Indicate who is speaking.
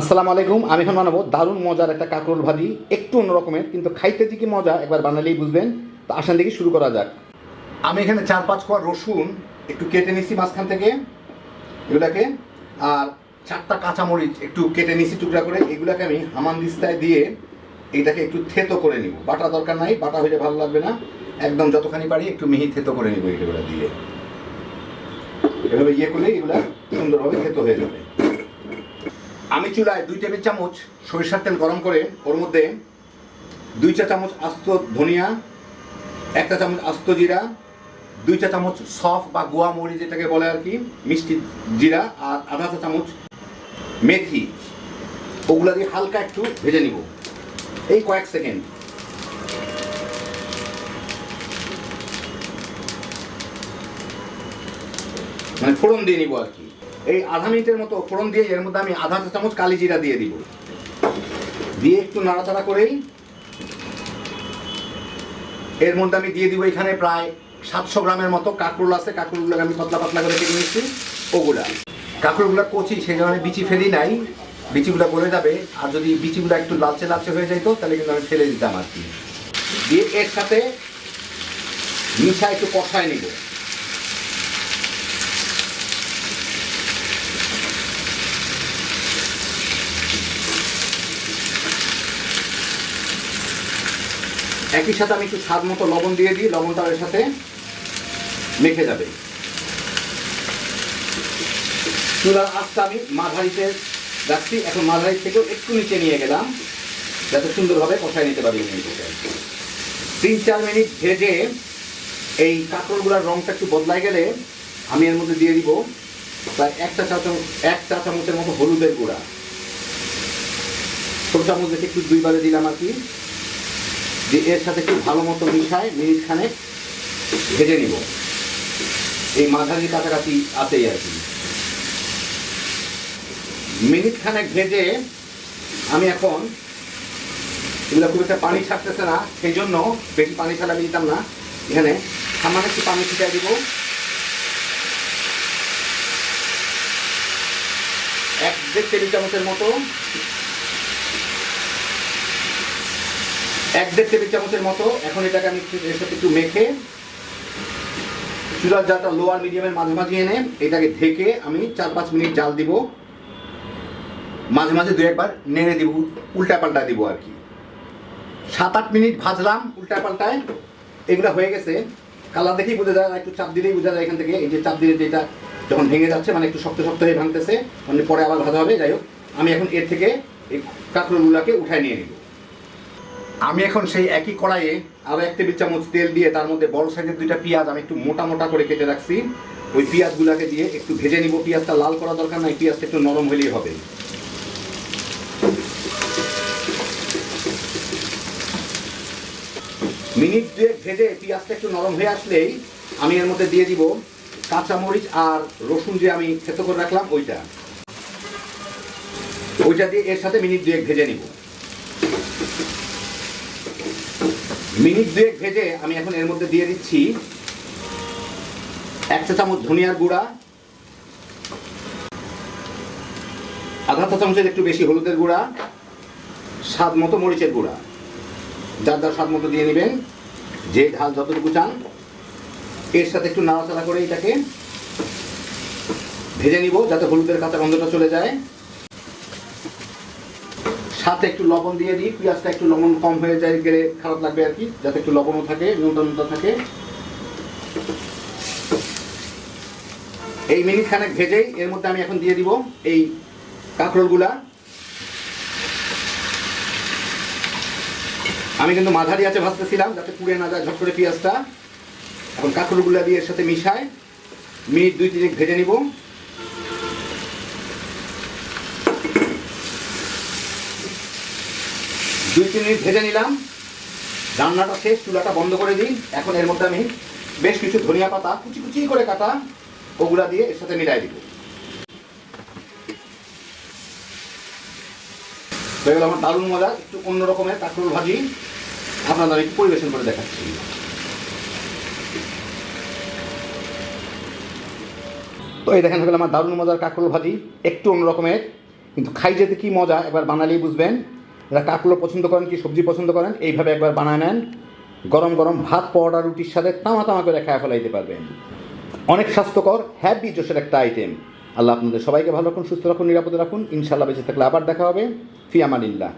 Speaker 1: আসসালামু আলাইকুম, আমি এখন বানাবো দারুণ মজার একটা কাঁকরোল ভাজি, একটু অন্যরকমের, কিন্তু খাইতে যে কি মজা, একবার বানালেই বুঝবেন। তো আসান থেকে শুরু করা যাক। আমি এখানে চার পাঁচ কোয়া রসুন একটু কেটে নিছি মাঝখান থেকে, এগুলাকে, আর চারটা কাঁচামরিচ একটু কেটে নিছি টুকরা করে, এগুলাকে আমি হামান দিস্তায় দিয়ে এটাকে একটু থেতো করে নিব। বাটা দরকার নাই, বাটা হইলে ভালো লাগবে না। একদম যতখানি পারি একটু মিহি থেতো করে নিব এইগুলো দিয়ে। এভাবে ইয়ে করলে এগুলা সুন্দরভাবে থেতো হয়ে যাবে। আমি চুলায় দুই টেবিল চামচ সরিষার তেল গরম করে, ওর মধ্যে দুই চা চামচ আস্ত ধনিয়া একটা চামচ আস্ত জিরা, দুই চা চামচ সফ বা গোয়া মরি যেটাকে বলে আর কি, মিষ্টি জিরা আর আধা চা চামচ মেথি। ওগুলো দিয়ে হালকা একটু ভেজে নিব। এই কয়েক সেকেন্ড। মানে ফোড়ন দিয়ে নিব আর কি। এই আধা মিনিটের মতো ফোড়ন দিয়ে এর মধ্যে আমি আধা চা চামচ কালি জিরা দিয়ে দিব। দিয়ে একটু নাড়াচাড়া করেই এর মধ্যে আমি দিয়ে দিব এখানে প্রায় সাতশো গ্রামের মতো কাঁকরোল আছে কাঁকরোলগুলো আমি পাতলা পাতলা করে কেটে নিচ্ছি, ওগুলা। কাঁকরোলগুলো কচি, সেই কারণে বিচি ফেলি নাই, বিচিগুলো গলে যাবে, আর যদি বিচিগুলো একটু লালচে লালচে হয়ে যাইতো, তাহলে কিন্তু আমি ফেলে দিতাম আর কি। দিয়ে এর সাথে মিশা একটু কষায় নিব। একই সাথে আমি একটু স্বাদ মতো লবণ দিয়ে দিই, লবণটা এর সাথে মেখে যাবে। চুলার আঁচটা আমি মাঝারিতে রাখছি, এখন মাঝারি থেকেও একটু নিচে নিয়ে গেলাম, যাতে সুন্দরভাবে কষায় নিতে পারি তিন চার মিনিট ভেজে এই কাঁকড়গুলোর রংটা একটু বদলাই গেলে আমি এর মধ্যে দিয়ে দিব প্রায় একটা চা চামচ, এক চা চামচের মতো হলুদের গুঁড়া। ছোট চামচ দেখে একটু দুইবারে দিলাম আর কি। যে এর সাথে একটু ভালো মতো মিশায়, মিনিট খানেক ভেজে নিব। এই মাঝারি কাছাকাছি আছেই আর কি। মিনিট খানেক ভেজে আমি এখন এগুলো খুব একটা পানি ছাড়তেছে না সেই জন্য বেশি পানি ছাড়া আমি দিতাম না। এখানে সামান্য একটু পানি ছিটাই দিব। এক দেড় টেবিল চামচের মতো এক দেড় টেবিল চামচের মতো। এখন এটাকে আমি এর সাথে একটু মেখে চুলার জালটা লোয়ার মিডিয়ামের মাঝামাঝি এনে এটাকে ঢেকে আমি চার পাঁচ মিনিট জাল দিব। মাঝে মাঝে দু একবার নেড়ে দিব, উল্টা পাল্টা দিব আর কি। সাত আট মিনিট ভাজলাম উল্টা পাল্টায়। এগুলো হয়ে গেছে। কালার দেখেই বোঝা যায় একটু চাপ দিলেই বোঝা যায় এখান থেকে। এই যে চাপ দিলে যেটা যখন ভেঙে যাচ্ছে মানে একটু শক্ত শক্ত হয়ে ভাঙতেছে মানে পরে আবার ভাজা হবে। যাই হোক, আমি এখন এর থেকে এই কাঁকড়গুলোকে উঠায় নিয়ে নিব। আমি এখন সেই একই কড়াইয়ে আরও এক টেবিল চামচ তেল দিয়ে তার মধ্যে বড় সাইজের দুইটা পেঁয়াজ আমি একটু মোটা মোটা করে কেটে রাখছি। ওই পেঁয়াজগুলোকে দিয়ে একটু ভেজে নিব। পেঁয়াজটা লাল করা দরকার নাই, পেঁয়াজটা একটু নরম হলেই হবে। মিনিট দুয়েক ভেজে পেঁয়াজটা একটু নরম হয়ে আসলেই আমি এর মধ্যে দিয়ে দিব কাঁচামরিচ আর রসুন যে আমি থেতো করে রাখলাম, ওইটা। ওইটা দিয়ে এর সাথে মিনিট দুয়েক ভেজে নিব। মিনিট দুয়েক ভেজে আমি এখন এর মধ্যে দিয়ে দিচ্ছি এক চা চামচ ধনিয়ার গুঁড়া, আধা চা চামচের একটু বেশি হলুদের গুঁড়া, স্বাদ মতো মরিচের গুঁড়া। যার যার স্বাদ মতো দিয়ে নেবেন, যে ঝাল যতটুকু চান। এর সাথে একটু নাড়াচাড়া করে এটাকে ভেজে নিব, যাতে হলুদের কাঁচা গন্ধটা চলে যায়। সাথে একটু লবণ দিয়ে দিই, পেঁয়াজটা একটু লবণ কম হয়ে যায় গেলে খারাপ লাগবে আর কি, যাতে একটু লবণও থাকে, নুনটা থাকে। এই মিনিট খানেক ভেজেই এর মধ্যে আমি এখন দিয়ে দিব এই কাঁকরোলগুলা। আমি কিন্তু মাঝারি আছে ভাজতেছিলাম যাতে পুড়ে না যায় ঝট করে পেঁয়াজটা। এখন কাঁকরোলগুলা দিয়ে এর সাথে মিশায় মিনিট দুই তিনেক ভেজে নিব। দুই, তিন মিনিট ভেজে নিলাম। রান্নাটা শেষ, চুলাটা বন্ধ করে দিই। এখন এর মধ্যে আমি বেশ কিছু ধনিয়া পাতা কুচি কুচি করে কাটা ওগুলা দিয়ে এর সাথে মিলাই দিব। হয়ে গেল আমার দারুণ মজা, একটু অন্য রকমের কাঁকরোল ভাজি। আপনাদের একটু পরিবেশন করে দেখাচ্ছি। তো এই দেখেন হয়ে গেল আমার দারুণ মজার কাঁকরোল ভাজি, একটু অন্য রকমের। কিন্তু খাই যেতে কি মজা, একবার বানালেই বুঝবেন। এরা কাকগুলো পছন্দ করেন কি সবজি পছন্দ করেন, এইভাবে একবার বানায় নেন। গরম গরম ভাত, পরোটা, রুটির সাথে তামা তামা করে খায় ফেলাইতে পারবেন। অনেক স্বাস্থ্যকর হ্যাপি জোশের একটা আইটেম আল্লাহ আপনাদের সবাইকে ভালো রাখুন, সুস্থ রাখুন, নিরাপদে রাখুন। ইনশাল্লাহ বেঁচে থাকলে আবার দেখা হবে। ফি আমানিল্লাহ।